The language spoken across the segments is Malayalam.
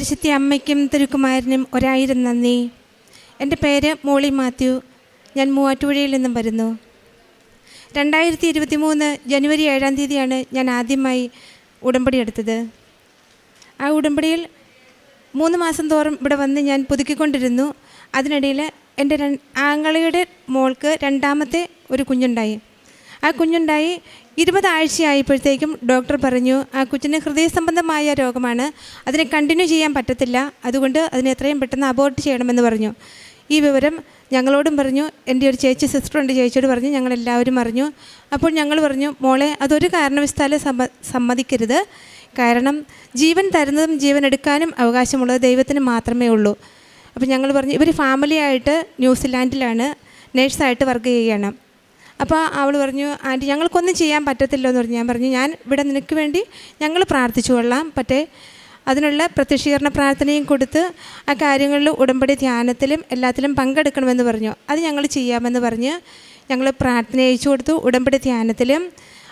പരിശുദ്ധ അമ്മയ്ക്കും തിരുക്കുമാരനും ഒരായിരം നന്ദി. എന്റെ പേര് മോളി മാത്യു. ഞാൻ മൂവാറ്റുപുഴയിൽ നിന്നും വരുന്നു. രണ്ടായിരത്തി ഇരുപത്തി മൂന്ന് ജനുവരി ഏഴാം തീയതിയാണ് ഞാൻ ആദ്യമായി ഉടമ്പടി എടുത്തത്. ആ ഉടമ്പടിയിൽ മൂന്ന് മാസം തോറും ഇവിടെ വന്ന് ഞാൻ പുതുക്കിക്കൊണ്ടിരുന്നു. അതിനിടയിൽ എന്റെ ആങ്ങളയുടെ മോൾക്ക് രണ്ടാമത്തെ ഒരു കുഞ്ഞുണ്ടായി. ആ കുഞ്ഞുണ്ടായി ഇരുപത് ആഴ്ചയായപ്പോഴത്തേക്കും ഡോക്ടർ പറഞ്ഞു ആ കൊച്ചിന് ഹൃദയ സംബന്ധമായ രോഗമാണ് അതിനെ കണ്ടിന്യൂ ചെയ്യാൻ പറ്റത്തില്ല അതുകൊണ്ട് അതിനെ എത്രയും പെട്ടെന്ന് അബോർട്ട് ചെയ്യണമെന്ന് പറഞ്ഞു. ഈ വിവരം ഞങ്ങളോടും പറഞ്ഞു എന്റെ ഒരു ചേച്ചി സിസ്റ്ററുണ്ട് ചേച്ചിയോട് പറഞ്ഞു ഞങ്ങളെല്ലാവരും അറിഞ്ഞു. അപ്പോൾ ഞങ്ങൾ പറഞ്ഞു മോളെ അതൊരു കാരണവശാലും സമ്മ സമ്മതിക്കരുത്. കാരണം ജീവൻ തരുന്നതും ജീവൻ എടുക്കാനും അവകാശമുള്ളത് ദൈവത്തിന് മാത്രമേ ഉള്ളൂ. അപ്പോൾ ഞങ്ങൾ പറഞ്ഞു ഇവർ ഫാമിലിയായിട്ട് ന്യൂസിലാൻഡിലാണ് നേഴ്സായിട്ട് വർക്ക് ചെയ്യണം അപ്പോൾ അവൾ പറഞ്ഞു ആന്റി ഞങ്ങൾക്കൊന്നും ചെയ്യാൻ പറ്റത്തില്ല എന്ന് പറഞ്ഞു ഞാൻ പറഞ്ഞു. ഞാൻ ഇവിടെ നിനക്ക് വേണ്ടി ഞങ്ങൾ പ്രാർത്ഥിച്ചു കൊള്ളാം. പറ്റേ അതിനുള്ള പ്രത്യക്ഷീകരണ പ്രാർത്ഥനയും കൊടുത്ത് ആ കാര്യങ്ങളിൽ ഉടമ്പടി ധ്യാനത്തിലും എല്ലാത്തിലും പങ്കെടുക്കണമെന്ന് പറഞ്ഞു. അത് ഞങ്ങൾ ചെയ്യാമെന്ന് പറഞ്ഞ് ഞങ്ങൾ പ്രാർത്ഥന അയച്ചു കൊടുത്തു. ഉടമ്പടി ധ്യാനത്തിലും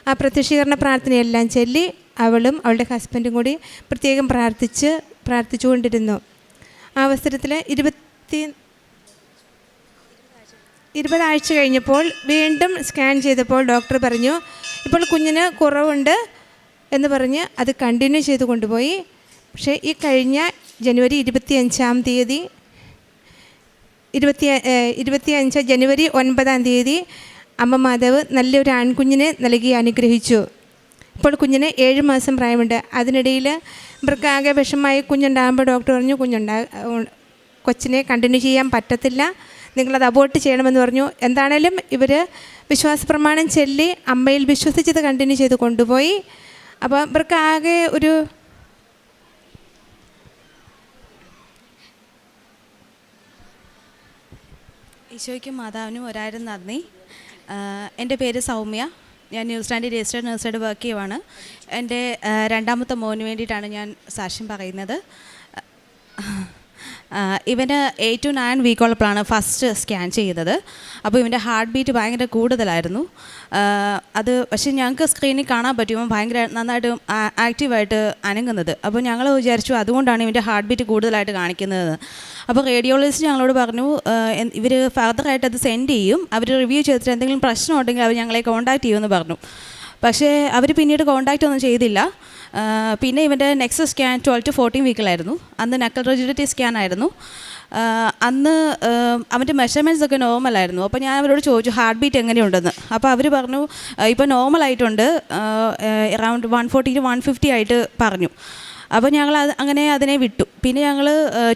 ആ പ്രത്യക്ഷീകരണ പ്രാർത്ഥനയെല്ലാം ചൊല്ലി അവളും അവളുടെ ഹസ്ബൻഡും കൂടി പ്രത്യേകം പ്രാർത്ഥിച്ച് പ്രാർത്ഥിച്ചുകൊണ്ടിരുന്നു. ആ അവസരത്തിൽ ഇരുപത്തി ഇരുപതാഴ്ച കഴിഞ്ഞപ്പോൾ വീണ്ടും സ്കാൻ ചെയ്തപ്പോൾ ഡോക്ടർ പറഞ്ഞു ഇപ്പോൾ കുഞ്ഞിന് കുറവുണ്ട് എന്ന് പറഞ്ഞ് അത് കണ്ടിന്യൂ ചെയ്ത് കൊണ്ടുപോയി. പക്ഷേ ഈ കഴിഞ്ഞ ജനുവരി ഇരുപത്തി അഞ്ചാം തീയതി ഇരുപത്തി ഇരുപത്തി അഞ്ച് ജനുവരി ഒൻപതാം തീയതി അമ്മ മാതാവ് നല്ലൊരു ആൺകുഞ്ഞിനെ നൽകി അനുഗ്രഹിച്ചു. ഇപ്പോൾ കുഞ്ഞിന് ഏഴ് മാസം പ്രായമുണ്ട്. അതിനിടയിൽ ഇവർക്ക് ആകെ വിഷമായി കുഞ്ഞുണ്ടാകുമ്പോൾ ഡോക്ടർ പറഞ്ഞു കുഞ്ഞുണ്ടാ കൊച്ചിനെ കണ്ടിന്യൂ ചെയ്യാൻ പറ്റത്തില്ല. നിങ്ങളത് അബോട്ട് ചെയ്യണമെന്ന് പറഞ്ഞു. എന്താണേലും ഇവർ വിശ്വാസ പ്രമാണം ചൊല്ലി അമ്മയിൽ വിശ്വസിച്ചത് കണ്ടിന്യൂ ചെയ്ത് കൊണ്ടുപോയി. അപ്പോൾ ഇവർക്ക് ആകെ ഒരു ഈശോയ്ക്കും മാതാവിനും ഒരായിരം നന്ദി. എന്റെ പേര് സൗമ്യ. ഞാൻ ന്യൂസിലാൻഡിൽ രജിസ്റ്റേഡ് നഴ്സായിട്ട് വർക്ക് ചെയ്യുവാണ്. എന്റെ രണ്ടാമത്തെ മോന് വേണ്ടിയിട്ടാണ് ഞാൻ സാക്ഷ്യം പറയുന്നത്. ഇവന് എയ്റ്റ് ടു നയൻ വീക്കോളപ്പോഴാണ് ഫസ്റ്റ് സ്കാൻ ചെയ്തത്. അപ്പോൾ ഇവന്റെ ഹാർട്ട് ബീറ്റ് ഭയങ്കര കൂടുതലായിരുന്നു. അത് പക്ഷേ ഞങ്ങൾക്ക് സ്ക്രീനിൽ കാണാൻ പറ്റുമ്പോൾ ഭയങ്കര നന്നായിട്ട് ആക്റ്റീവായിട്ട് അനങ്ങുന്നത്. അപ്പോൾ ഞങ്ങൾ വിചാരിച്ചു അതുകൊണ്ടാണ് ഇവന്റെ ഹാർട്ട് ബീറ്റ് കൂടുതലായിട്ട് കാണിക്കുന്നത്. അപ്പോൾ റേഡിയോളജിസ്റ്റ് ഞങ്ങളോട് പറഞ്ഞു ഇവർ ഫർദറായിട്ട് അത് സെൻഡ് ചെയ്യും. അവർ റിവ്യൂ ചെയ്തിട്ട് എന്തെങ്കിലും പ്രശ്നം ഉണ്ടെങ്കിൽ അവർ ഞങ്ങളെ കോൺടാക്ട് ചെയ്യുമെന്ന് പറഞ്ഞു. പക്ഷേ അവർ പിന്നീട് കോൺടാക്റ്റ് ഒന്നും ചെയ്തില്ല. പിന്നെ ഇവന്റെ next scan twelve two fourteen വീക്കിലായിരുന്നു അന്ന് നക്കൽ റെജിഡിറ്റി സ്കാൻ ആയിരുന്നു. അന്ന് അവന്റെ മെഷർമെന്റ്സ് ഒക്കെ നോർമലായിരുന്നു അപ്പോൾ ഞാൻ അവരോട് ചോദിച്ചു ഹാർട്ട് ബീറ്റ് എങ്ങനെയുണ്ടെന്ന്? അപ്പോൾ അവർ പറഞ്ഞു ഇപ്പോൾ നോർമലായിട്ടുണ്ട് around one forty two one fifty ആയിട്ട് പറഞ്ഞു. അപ്പോൾ ഞങ്ങൾ അത് അങ്ങനെ അതിനെ വിട്ടു. പിന്നെ ഞങ്ങൾ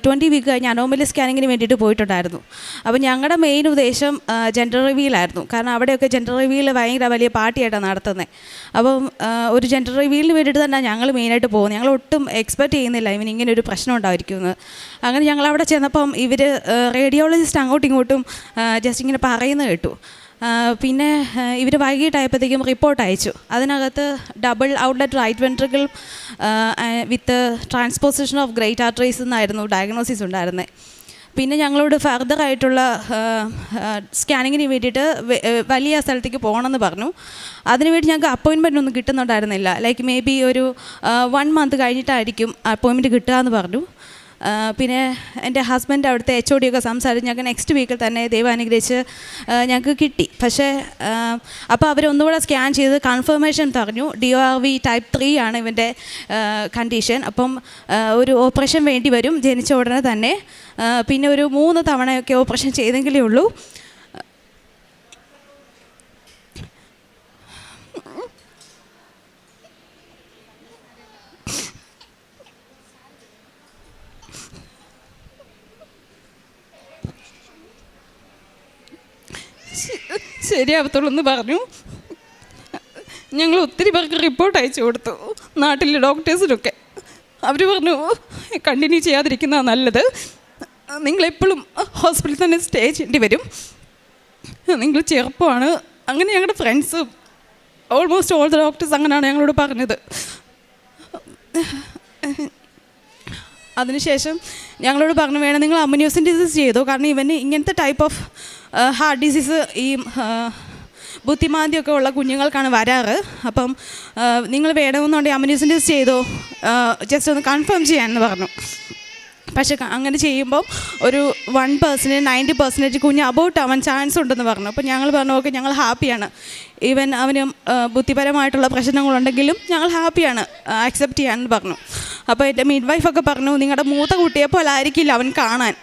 ട്വന്റി വീക്ക് കഴിഞ്ഞ് അനോമലി സ്കാനിങ്ങിന് വേണ്ടിയിട്ട് പോയിട്ടുണ്ടായിരുന്നു. അപ്പോൾ ഞങ്ങളുടെ മെയിൻ ഉദ്ദേശം ജെൻഡർ റിവീലായിരുന്നു കാരണം അവിടെയൊക്കെ ജെൻഡർ റിവീൽ ഭയങ്കര വലിയ പാർട്ടിയായിട്ടാണ് നടത്തുന്നത് അപ്പം ഒരു ജെൻഡർ റിവീലിന് വേണ്ടിയിട്ട് തന്നെ ഞങ്ങൾ മെയിനായിട്ട് പോകുന്നത് ഞങ്ങൾ ഒട്ടും എക്സ്പെക്റ്റ് ചെയ്യുന്നില്ല. ഇവന് ഇങ്ങനെ ഒരു പ്രശ്നം ഉണ്ടായിരിക്കുമെന്ന്. അങ്ങനെ ഞങ്ങൾ അവിടെ ചെന്നപ്പം ഇവർ റേഡിയോളജിസ്റ്റ് അങ്ങോട്ടും ഇങ്ങോട്ടും ജസ്റ്റ് ഇങ്ങനെ പറയുന്നത് കേട്ടു. പിന്നെ ഇവർ വൈകിട്ടായപ്പോഴത്തേക്കും റിപ്പോർട്ട് അയച്ചു. അതിനകത്ത് double outlet right ventricle with transposition of great arteries എന്നായിരുന്നു ഡയഗ്നോസിസ് ഉണ്ടായിരുന്നത് പിന്നെ ഞങ്ങളോട് ഫർദർ ആയിട്ടുള്ള സ്കാനിങ്ങിന് വേണ്ടിയിട്ട് വലിയ സ്ഥലത്തേക്ക് പോകണമെന്ന് പറഞ്ഞു. അതിനുവേണ്ടി ഞങ്ങൾക്ക് അപ്പോയിൻമെന്റ് ഒന്നും കിട്ടുന്നുണ്ടായിരുന്നില്ല. ലൈക്ക് മേ ബി ഒരു വൺ മന്ത് കഴിഞ്ഞിട്ടായിരിക്കും അപ്പോയിൻമെന്റ് കിട്ടുക എന്ന് പറഞ്ഞു. പിന്നെ എന്റെ ഹസ്ബൻഡ് അവിടുത്തെ എച്ച് ഒ ഡി ഒക്കെ സംസാരിച്ച് ഞങ്ങൾക്ക് നെക്സ്റ്റ് വീക്കിൽ തന്നെ ദൈവം അനുഗ്രഹിച്ച് ഞങ്ങൾക്ക് കിട്ടി. പക്ഷേ അപ്പോൾ അവരൊന്നുകൂടെ സ്കാൻ ചെയ്ത് കൺഫർമേഷൻ പറഞ്ഞു D O R V type three ആണ് ഇവന്റെ കണ്ടീഷൻ അപ്പം ഒരു ഓപ്പറേഷൻ വേണ്ടി വരും ജനിച്ച ഉടനെ തന്നെ. പിന്നെ ഒരു മൂന്ന് തവണയൊക്കെ ഓപ്പറേഷൻ ചെയ്തെങ്കിലേ ഉള്ളൂ. ശരിയാവത്തുള്ളൂ എന്ന് പറഞ്ഞു. ഞങ്ങൾ ഒത്തിരി പേർക്ക് റിപ്പോർട്ട് അയച്ചു കൊടുത്തു നാട്ടിലെ ഡോക്ടേഴ്സിനൊക്കെ അവർ പറഞ്ഞു കണ്ടിന്യൂ ചെയ്യാതിരിക്കുന്ന നല്ലത്. നിങ്ങളെപ്പോഴും ഹോസ്പിറ്റലിൽ തന്നെ സ്റ്റേ ചെയ്യേണ്ടി വരും. നിങ്ങൾ ചെറുപ്പമാണ്. അങ്ങനെ ഞങ്ങളുടെ friends almost all the doctors അങ്ങനെയാണ് ഞങ്ങളോട് പറഞ്ഞത്. അതിനുശേഷം ഞങ്ങളോട് പറഞ്ഞു വേണം നിങ്ങൾ അമ്മന്യൂസിൻ ഡിസീസ് ചെയ്തോ? കാരണം ഇവന് ഇങ്ങനത്തെ ടൈപ്പ് ഓഫ് ഹാർട്ട് ഡിസീസ് ഈ ബുദ്ധിമാന്തിയൊക്കെ ഉള്ള കുഞ്ഞുങ്ങൾക്കാണ് വരാറ്. അപ്പം നിങ്ങൾ വേണമെന്നുണ്ടെങ്കിൽ അമ്മന്യൂസിൻ ടെസ്റ്റ് ചെയ്തോ? ജസ്റ്റ് ഒന്ന് കൺഫേം ചെയ്യാമെന്ന് പറഞ്ഞു. പക്ഷെ അങ്ങനെ ചെയ്യുമ്പോൾ ഒരു വൺ പെർസെന്റേജ് നയന്റി പെർസെന്റേജ് കുഞ്ഞ് അബൌട്ട് ആവാൻ ചാൻസ് ഉണ്ടെന്ന് പറഞ്ഞു. അപ്പോൾ ഞങ്ങൾ പറഞ്ഞു ഓക്കെ ഞങ്ങൾ ഹാപ്പിയാണ് ഈവൻ അവന് ബുദ്ധിപരമായിട്ടുള്ള പ്രശ്നങ്ങളുണ്ടെങ്കിലും ഞങ്ങൾ ഹാപ്പിയാണ് ആക്സെപ്റ്റ് ചെയ്യാമെന്ന് പറഞ്ഞു. അപ്പോൾ എന്റെ മിഡ് വൈഫൊക്കെ പറഞ്ഞു നിങ്ങളുടെ മൂത്ത കുട്ടിയെ പോലെ ആയിരിക്കില്ല അവൻ കാണാൻ.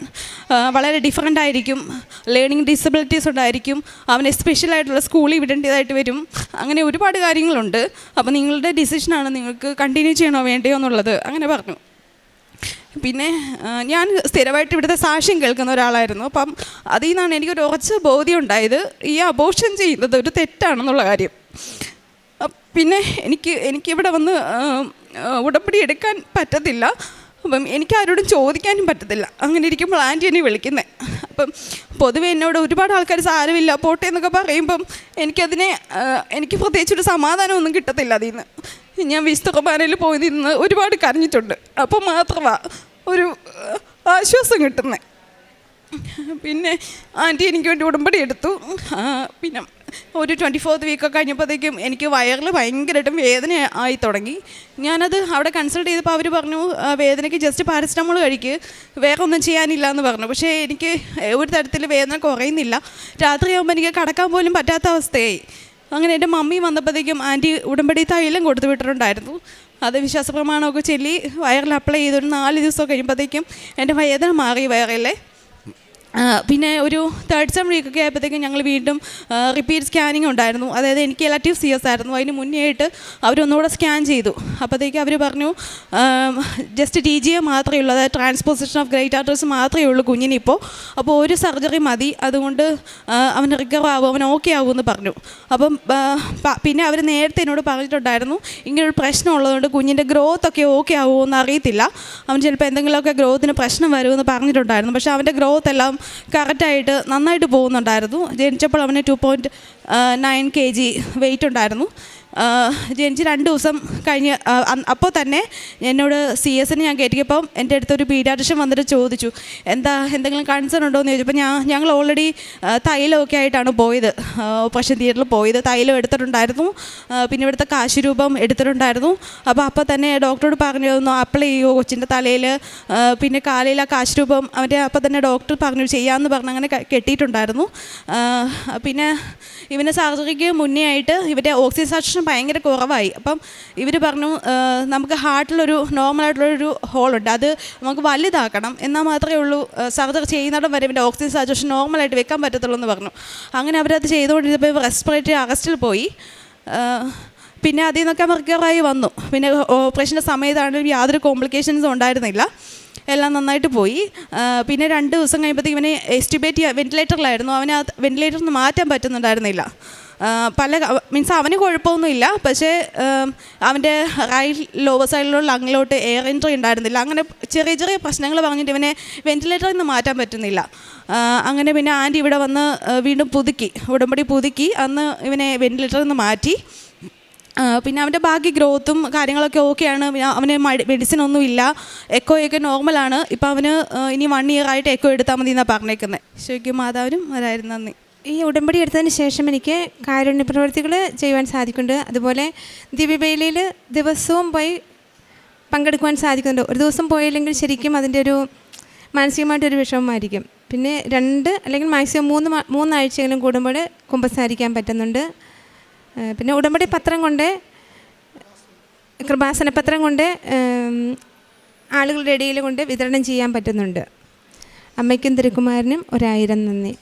വളരെ ഡിഫറെന്റ് ആയിരിക്കും. ലേണിംഗ് ഡിസബിലിറ്റീസ് ഉണ്ടായിരിക്കും. അവനെ സ്പെഷ്യലായിട്ടുള്ള സ്കൂളിൽ വിടേണ്ടതായിട്ട് വരും. അങ്ങനെ ഒരുപാട് കാര്യങ്ങളുണ്ട്. അപ്പോൾ നിങ്ങളുടെ ഡിസിഷനാണ് നിങ്ങൾക്ക് കണ്ടിന്യൂ ചെയ്യണോ വേണ്ടയോ എന്നുള്ളത്. അങ്ങനെ പറഞ്ഞു. പിന്നെ ഞാൻ സ്ഥിരമായിട്ട് ഇവിടുത്തെ സാക്ഷ്യം കേൾക്കുന്ന ഒരാളായിരുന്നു. അപ്പം അതിൽ നിന്നാണ് എനിക്കൊരു ഉറച്ച ബോധ്യം ഉണ്ടായത്. ഈ അബോഷൻ ചെയ്യുന്നത് ഒരു തെറ്റാണെന്നുള്ള കാര്യം. പിന്നെ എനിക്ക് എനിക്കിവിടെ വന്ന് ഉടമ്പടി എടുക്കാൻ പറ്റത്തില്ല. അപ്പം എനിക്ക് ആരോടും ചോദിക്കാനും പറ്റത്തില്ല. അങ്ങനെ ഇരിക്കുമ്പോൾ ആന്റി എന്നെ വിളിക്കുന്നത് അപ്പം പൊതുവെ എന്നോട് ഒരുപാട് ആൾക്കാർ സാരമില്ല പോട്ടെ എന്നൊക്കെ പറയുമ്പം എനിക്കതിനെ എനിക്ക് പ്രത്യേകിച്ചൊരു സമാധാനമൊന്നും കിട്ടത്തില്ല അതിൽ നിന്ന്. ഞാൻ വിശുദ്ധകുമാരയിൽ പോയി നിന്ന് ഒരുപാട് കരഞ്ഞിട്ടുണ്ട്. അപ്പം മാത്രമാണ് ഒരു ആശ്വാസം കിട്ടുന്നത് പിന്നെ ആന്റി എനിക്ക് വേണ്ടി ഉടമ്പടി എടുത്തു. പിന്നെ ഒരു ട്വന്റി ഫോർത്ത് വീക്കൊക്കെ കഴിഞ്ഞപ്പോഴത്തേക്കും എനിക്ക് വയറിൽ ഭയങ്കരമായിട്ടും വേദന ആയി തുടങ്ങി. ഞാനത് അവിടെ കൺസൾട്ട് ചെയ്തപ്പോൾ അവർ പറഞ്ഞു വേദനയ്ക്ക് ജസ്റ്റ് പാരസിറ്റമോൾ കഴിക്ക് വേറെ ഒന്നും ചെയ്യാനില്ല എന്ന് പറഞ്ഞു. പക്ഷേ എനിക്ക് ഒരു തരത്തിൽ വേദന കുറയുന്നില്ല. രാത്രിയാകുമ്പോൾ എനിക്ക് കടക്കാൻ പോലും പറ്റാത്ത അവസ്ഥയായി. അങ്ങനെ എന്റെ മമ്മി വന്നപ്പോഴത്തേക്കും ആന്റി ഉടമ്പടി തൈലം കൊടുത്തു വിട്ടിട്ടുണ്ടായിരുന്നു. അത് വിശ്വാസപ്രമാണമൊക്കെ ചൊല്ലി വയറിൽ അപ്ലൈ ചെയ്തൊരു നാല് ദിവസം കഴിയുമ്പോഴത്തേക്കും എന്റെ വേദന മാറി വയറിലെ. പിന്നെ ഒരു തേർഡ് സെം വീക്കൊക്കെ ആയപ്പോഴത്തേക്കും ഞങ്ങൾ വീണ്ടും റിപ്പീറ്റ് സ്കാനിങ് ഉണ്ടായിരുന്നു. അതായത് എനിക്ക് എലക്റ്റീവ് സി എസ് ആയിരുന്നു. അതിന് മുന്നേ ആയിട്ട് അവരൊന്നുകൂടെ സ്കാൻ ചെയ്തു. അപ്പോഴത്തേക്ക് അവർ പറഞ്ഞു ജസ്റ്റ് ടി ജി എ മാത്രമേ ഉള്ളൂ. അതായത് ട്രാൻസ്പോസിഷൻ ഓഫ് ഗ്രേറ്റ് ആർട്ടേഴ്സ് മാത്രമേ ഉള്ളൂ കുഞ്ഞിനിപ്പോൾ അപ്പോൾ ഒരു സർജറി മതി. അതുകൊണ്ട് അവൻ റിക്കവർ ആവും. അവൻ ഓക്കെ ആവുമെന്ന് പറഞ്ഞു. അപ്പം പിന്നെ അവർ നേരത്തെ എന്നോട് പറഞ്ഞിട്ടുണ്ടായിരുന്നു ഇങ്ങനൊരു പ്രശ്നം ഉള്ളതുകൊണ്ട് കുഞ്ഞിന്റെ ഗ്രോത്ത് ഒക്കെ ഓക്കെ ആവുമോ എന്ന് അറിയത്തില്ല. അവൻ ചിലപ്പോൾ എന്തെങ്കിലുമൊക്കെ ഗ്രോത്തിന് പ്രശ്നം വരുമെന്ന് പറഞ്ഞിട്ടുണ്ടായിരുന്നു. പക്ഷേ അവന്റെ ഗ്രോത്ത് എല്ലാം കറക്റ്റായിട്ട് നന്നായിട്ട് പോകുന്നുണ്ടായിരുന്നു. ജനിച്ചപ്പോൾ അവന് two point nine K G weight ഉണ്ടായിരുന്നു. ജനിച്ച് രണ്ട് ദിവസം കഴിഞ്ഞ് അപ്പോൾ തന്നെ എന്നോട് സി എസിന് ഞാൻ കയറ്റിയപ്പം എന്റെ അടുത്തൊരു പീഡിയാട്രിഷ്യൻ വന്നിട്ട് ചോദിച്ചു എന്താ എന്തെങ്കിലും കൺസേൺ ഉണ്ടോ? എന്ന് ചോദിച്ചപ്പോൾ ഞാൻ ഞങ്ങൾ ഓൾറെഡി തൈലമൊക്കെ ആയിട്ടാണ് പോയത്. ഓപ്പറേഷൻ തിയേറ്ററിൽ പോയത്. തൈലം എടുത്തിട്ടുണ്ടായിരുന്നു. പിന്നെ ഇവിടുത്തെ കാശുരൂപം എടുത്തിട്ടുണ്ടായിരുന്നു. അപ്പോൾ അപ്പോൾ തന്നെ ഡോക്ടറോട് പറഞ്ഞു ഒന്ന് അപ്ലൈ ചെയ്യുമോ കൊച്ചിന്റെ തലയിൽ? പിന്നെ കാലയിൽ ആ കാശുരൂപം അവന്റെ അപ്പോൾ തന്നെ ഡോക്ടർ പറഞ്ഞു ചെയ്യാമെന്ന് പറഞ്ഞ് അങ്ങനെ കെട്ടിയിട്ടുണ്ടായിരുന്നു. പിന്നെ ഇവന്റെ സർജറിക്ക് മുന്നേ ആയിട്ട് ഇവന്റെ ഓക്സിജൻ സാച്ചുറേഷൻ ഭയങ്കര കുറവായി. അപ്പം ഇവർ പറഞ്ഞു നമുക്ക് ഹാർട്ടിലൊരു നോർമലായിട്ടുള്ളൊരു ഹോളുണ്ട്. അത് നമുക്ക് വലുതാക്കണം. എന്നാൽ മാത്രമേ ഉള്ളൂ സർജറി ചെയ്യുന്നിടം വരെ ഇവന്റെ ഓക്സിജൻ സാച്ചുവേഷൻ നോർമലായിട്ട് വെക്കാൻ പറ്റത്തുള്ളൂ എന്ന് പറഞ്ഞു. അങ്ങനെ അവരത് ചെയ്തുകൊണ്ടിരുന്നപ്പോൾ റെസ്പിറേറ്ററി അറസ്റ്റിൽ പോയി. പിന്നെ അതിൽ നിന്നൊക്കെ റിക്കവറായി വന്നു. പിന്നെ ഓപ്പറേഷന്റെ സമയത്താണെങ്കിലും യാതൊരു കോംപ്ലിക്കേഷൻസും ഉണ്ടായിരുന്നില്ല. എല്ലാം നന്നായിട്ട് പോയി. പിന്നെ രണ്ട് ദിവസം കഴിയുമ്പോഴത്തേക്ക് ഇവനെ എസ്റ്റിബേറ്റ് വെന്റിലേറ്ററിലായിരുന്നു അവനെ വെന്റിലേറ്ററിൽ നിന്ന് മാറ്റാൻ പറ്റുന്നുണ്ടായിരുന്നില്ല. പല മീൻസ് അവന് കുഴപ്പമൊന്നുമില്ല. പക്ഷേ അവന്റെ റൈറ്റ് ലോവർ സൈഡിലുള്ള ലങ്ങിലോട്ട് എയർ എൻട്രി ഉണ്ടായിരുന്നില്ല. അങ്ങനെ ചെറിയ ചെറിയ പ്രശ്നങ്ങൾ പറഞ്ഞിട്ട് ഇവനെ വെന്റിലേറ്ററിൽ നിന്ന് മാറ്റാൻ പറ്റുന്നില്ല. അങ്ങനെ പിന്നെ ആന്റി ഇവിടെ വന്ന് വീണ്ടും പുതുക്കി ഉടമ്പടി പുതുക്കി. അന്ന് ഇവനെ വെന്റിലേറ്ററിൽ നിന്ന് മാറ്റി. പിന്നെ അവന്റെ ബാക്കി ഗ്രോത്തും കാര്യങ്ങളൊക്കെ ഓക്കെയാണ് അവന് അവന് മെഡിസിൻ ഒന്നും ഇല്ല. എക്കോയൊക്കെ നോർമലാണ് ഇപ്പം അവന് ഇനി വൺ ഇയർ ആയിട്ട് എക്കോ എടുത്താൽ മതി എന്നാണ് പറഞ്ഞേക്കുന്നത് ശരിക്കും മാതാവിനും വരായിരുന്നു നന്ദി. ഈ ഉടമ്പടി എടുത്തതിന് ശേഷം എനിക്ക് കാരുണ്യ പ്രവർത്തികൾ ചെയ്യുവാൻ സാധിക്കുന്നുണ്ട്. അതുപോലെ ദിവ്യവേലയിൽ ദിവസവും പോയി പങ്കെടുക്കുവാൻ സാധിക്കുന്നുണ്ട്. ഒരു ദിവസം പോയില്ലെങ്കിൽ ശരിക്കും അതിന്റെ ഒരു മാനസികമായിട്ടൊരു വിഷമമായിരിക്കും. പിന്നെ രണ്ട് അല്ലെങ്കിൽ മാക്സിമം മൂന്ന് മൂന്നാഴ്ചയെങ്കിലും കൂടുമ്പോൾ കുമ്പസാരിക്കാൻ പറ്റുന്നുണ്ട്. പിന്നെ ഉടമ്പടി പത്രം കൊണ്ട് കൃപാസന പത്രം കൊണ്ട് ആളുകളുടെ ഇടയിൽ കൊണ്ട് വിതരണം ചെയ്യാൻ പറ്റുന്നുണ്ട്. അമ്മയ്ക്കും തിരുക്കുമാരനും ഒരായിരം നന്ദി.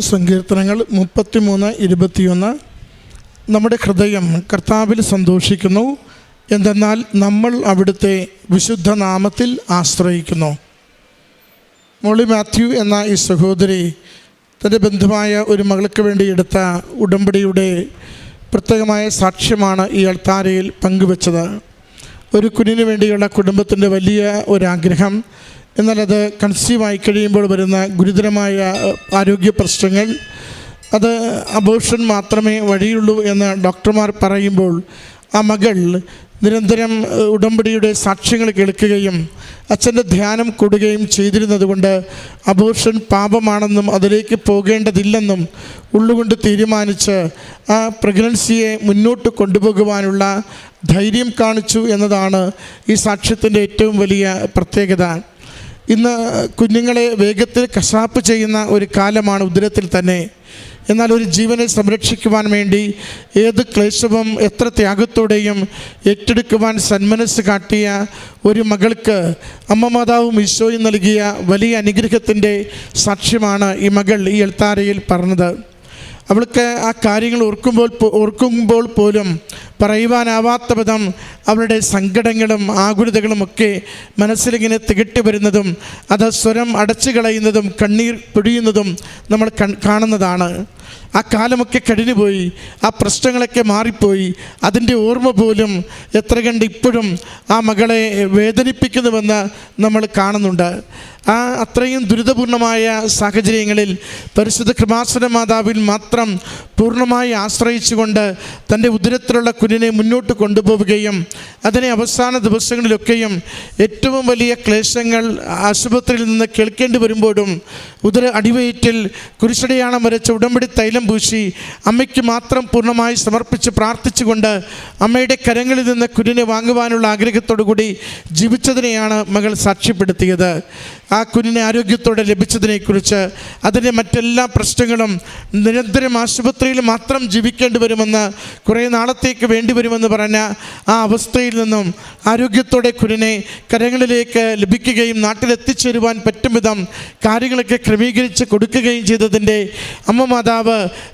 സങ്കീർത്തനങ്ങൾ മുപ്പത്തിമൂന്ന് ഇരുപത്തിയൊന്ന്. നമ്മുടെ ഹൃദയം കർത്താവിൽ സന്തോഷിക്കുന്നു. എന്തെന്നാൽ നമ്മൾ അവിടുത്തെ വിശുദ്ധ നാമത്തിൽ ആശ്രയിക്കുന്നു. മോളി മാത്യു എന്ന ഈ സഹോദരി തന്റെ ബന്ധുവായ ഒരു മകൾക്ക് വേണ്ടി എടുത്ത ഉടമ്പടിയുടെ പ്രത്യേകമായ സാക്ഷ്യമാണ് ഈ അൾത്താരയിൽ പങ്കുവച്ചത്. ഒരു കുഞ്ഞിന് വേണ്ടിയുള്ള കുടുംബത്തിന്റെ വലിയ ഒരാഗ്രഹം എന്നാൽ അത് ആയി കഴിയുമ്പോൾ വരുന്ന ഗുരുതരമായ ആരോഗ്യ പ്രശ്നങ്ങൾ അത് അബോർഷൻ മാത്രമേ വഴിയുള്ളൂ എന്ന് ഡോക്ടർമാർ പറയുമ്പോൾ ആ മകൾ നിരന്തരം ഉടമ്പടിയുടെ സാക്ഷ്യങ്ങൾ കേൾക്കുകയും അച്ഛന്റെ ധ്യാനം കൂടുകയും ചെയ്തിരുന്നതുകൊണ്ട് അബോർഷൻ പാപമാണെന്നും അതിലേക്ക് പോകേണ്ടതില്ലെന്നും ഉള്ളുകൊണ്ട് തീരുമാനിച്ച് ആ പ്രഗ്നൻസിയെ മുന്നോട്ട് കൊണ്ടുപോകുവാനുള്ള ധൈര്യം കാണിച്ചു എന്നതാണ് ഈ സാക്ഷ്യത്തിന്റെ ഏറ്റവും വലിയ പ്രത്യേകത. ഇന്ന് കുഞ്ഞുങ്ങളെ വേഗത്തിൽ കശാപ്പ് ചെയ്യുന്ന ഒരു കാലമാണ് ഉദരത്തിൽ തന്നെ. എന്നാൽ ഒരു ജീവനെ സംരക്ഷിക്കുവാൻ വേണ്ടി ഏത് ക്ലേശവും എത്ര ത്യാഗത്തോടെയും ഏറ്റെടുക്കുവാൻ സന്മനസ് കാട്ടിയ ഒരു മകൾക്ക് അമ്മ മാതാവും ഈശോയും നൽകിയ വലിയ അനുഗ്രഹത്തിന്റെ സാക്ഷ്യമാണ് ഈ മകൾ ഈ എൽത്താരയിൽ പറഞ്ഞത്. അവൾക്ക് ആ കാര്യങ്ങൾ ഓർക്കുമ്പോൾ ഓർക്കുമ്പോൾ പോലും പറയുവാനാവാത്ത വിധം അവരുടെ സങ്കടങ്ങളും ആകുലതകളുമൊക്കെ മനസ്സിലിങ്ങനെ തികട്ടി വരുന്നതും അത് സ്വരം അടച്ചു കളയുന്നതും കണ്ണീർ പിടിയുന്നതും നമ്മൾ കാണുന്നതാണ്. ആ കാലമൊക്കെ കഴിഞ്ഞുപോയി ആ പ്രശ്നങ്ങളൊക്കെ മാറിപ്പോയി. അതിന്റെ ഓർമ്മ പോലും എത്ര കണ്ട് ഇപ്പോഴും ആ മകളെ വേദനിപ്പിക്കുന്നുവെന്ന് നമ്മൾ കാണുന്നുണ്ട്. ആ അത്രയും ദുരിതപൂർണമായ സാഹചര്യങ്ങളിൽ പരിശുദ്ധ കൃപാസന മാതാവിൽ മാത്രം പൂർണമായി ആശ്രയിച്ചുകൊണ്ട് തന്റെ ഉദരത്തിലുള്ള കുഞ്ഞിനെ മുന്നോട്ട് കൊണ്ടുപോവുകയും അതിനെ അവസാന ദിവസങ്ങളിലൊക്കെയും ഏറ്റവും വലിയ ക്ലേശങ്ങൾ ആശുപത്രിയിൽ നിന്ന് കേൾക്കേണ്ടി വരുമ്പോഴും ഉദര അടിവയറ്റിൽ കുരിശടിയാണം വരച്ച ഉടമ്പടി തൈലം പൂശി അമ്മയ്ക്ക് മാത്രം പൂർണമായി സമർപ്പിച്ച് പ്രാർത്ഥിച്ചുകൊണ്ട് അമ്മയുടെ കരങ്ങളിൽ നിന്ന് കുഞ്ഞിനെ വാങ്ങുവാനുള്ള ആഗ്രഹത്തോടു കൂടി ജീവിച്ചതിനെയാണ് മകൾ സാക്ഷ്യപ്പെടുത്തിയത്. ആ കുഞ്ഞിനെ ആരോഗ്യത്തോടെ ലഭിച്ചതിനെക്കുറിച്ച് അതിന്റെ മറ്റെല്ലാ പ്രശ്നങ്ങളും നിരന്തരം ആശുപത്രിയിൽ മാത്രം ജീവിക്കേണ്ടി വരുമെന്ന് കുറേ നാളത്തേക്ക് വേണ്ടി വരുമെന്ന് പറഞ്ഞ ആ അവസ്ഥയിൽ നിന്നും ആരോഗ്യത്തോടെ കുഞ്ഞിനെ കരങ്ങളിലേക്ക് ലഭിക്കുകയും നാട്ടിലെത്തിച്ചേരുവാൻ പറ്റും വിധം കാര്യങ്ങളൊക്കെ ക്രമീകരിച്ച് കൊടുക്കുകയും ചെയ്തതിന്റെ അമ്മ മാതാവ്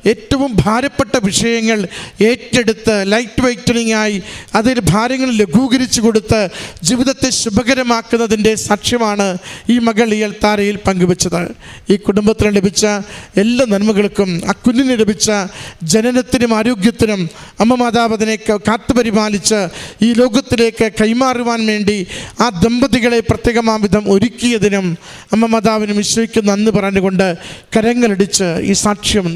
ഏറ്റവും ഭാരപ്പെട്ട വിഷയങ്ങൾ ഏറ്റെടുത്ത് ലൈറ്റ് വെയ്റ്റനിങ് ആയി അതിൽ ഭാരങ്ങൾ ലഘൂകരിച്ചു കൊടുത്ത് ജീവിതത്തെ ശുഭകരമാക്കുന്നതിന്റെ സാക്ഷ്യമാണ് ഈ മകൾ ഈ അൽത്താരയിൽ പങ്കുവച്ചത്. ഈ കുടുംബത്തിന് ലഭിച്ച എല്ലാ നന്മകൾക്കും ആ കുഞ്ഞിന് ലഭിച്ച ജനനത്തിനും ആരോഗ്യത്തിനും അമ്മ മാതാവ് കാത്തുപരിപാലിച്ച് ഈ ലോകത്തിലേക്ക് കൈമാറുവാൻ വേണ്ടി ആ ദമ്പതികളെ പ്രത്യേകമാം വിധം ഒരുക്കിയതിനും അമ്മ മാതാവിനും വിശ്വയ്ക്ക് നന്ദി പറഞ്ഞുകൊണ്ട് കരങ്ങളടിച്ച് ഈ സാക്ഷ്യം